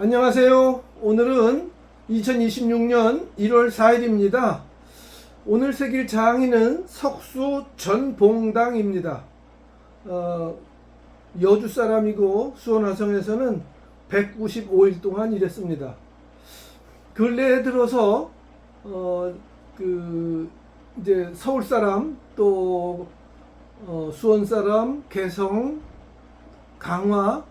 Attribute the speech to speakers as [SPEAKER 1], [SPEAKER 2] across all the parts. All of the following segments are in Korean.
[SPEAKER 1] 안녕하세요. 오늘은 2026년 1월 4일입니다. 오늘 새길 장인은 석수 전봉당입니다. 어, 여주 사람이고 수원 화성에서는 195일 동안 일했습니다. 근래에 들어서 어, 그 이제 서울 사람 또 어, 수원 사람, 개성, 강화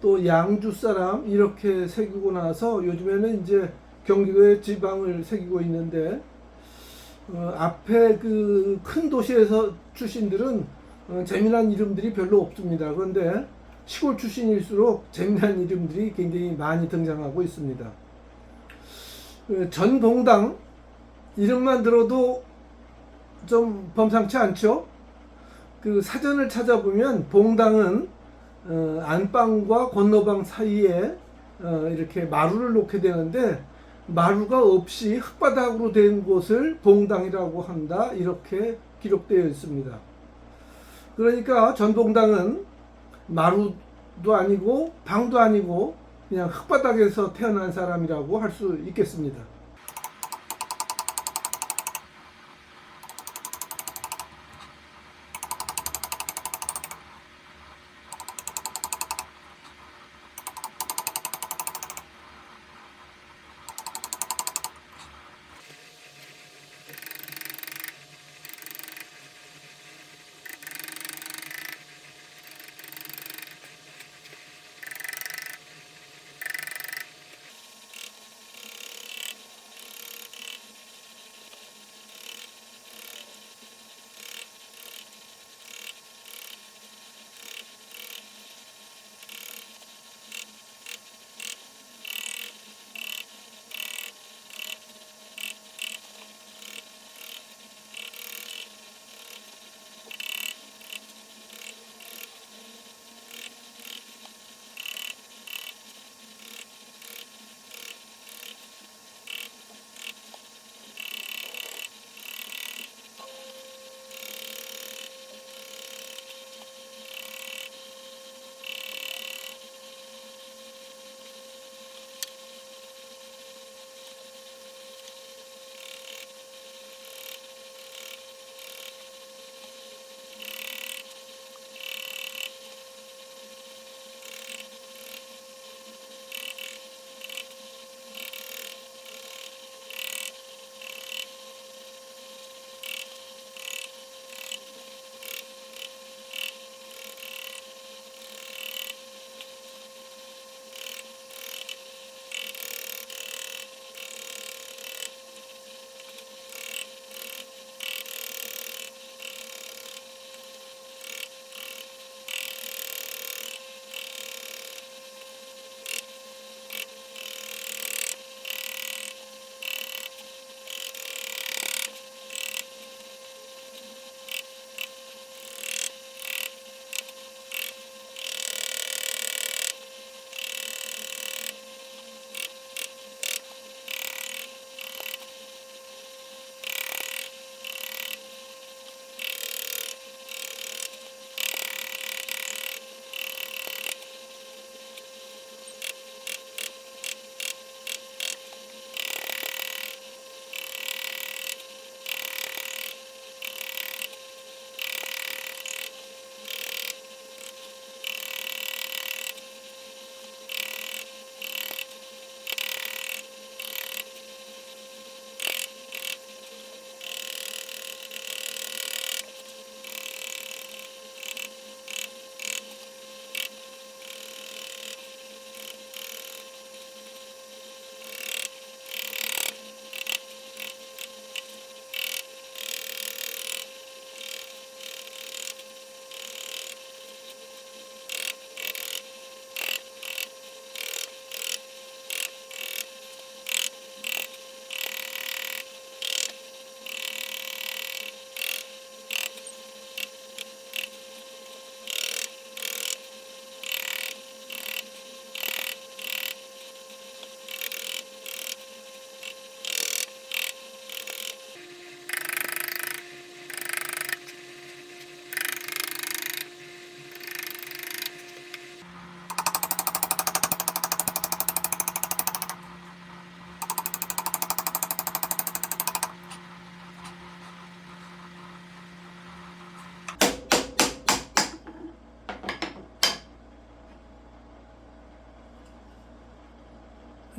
[SPEAKER 1] 또 양주 사람 이렇게 새기고 나서 요즘에는 이제 경기도의 지방을 새기고 있는데 어, 앞에 그 큰 도시에서 출신들은 어, 재미난 이름들이 별로 없습니다. 그런데 시골 출신일수록 재미난 이름들이 굉장히 많이 등장하고 있습니다. 그 전봉당 이름만 들어도 좀 범상치 않죠? 그 사전을 찾아보면 봉당은 어, 안방과 건너방 사이에 어, 이렇게 마루를 놓게 되는데 마루가 없이 흙바닥으로 된 곳을 봉당이라고 한다 이렇게 기록되어 있습니다. 그러니까 전봉당은 마루도 아니고 방도 아니고 그냥 흙바닥에서 태어난 사람이라고 할 수 있겠습니다.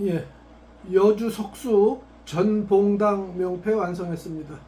[SPEAKER 1] 예, 여주 석수 전봉당 명패 완성했습니다.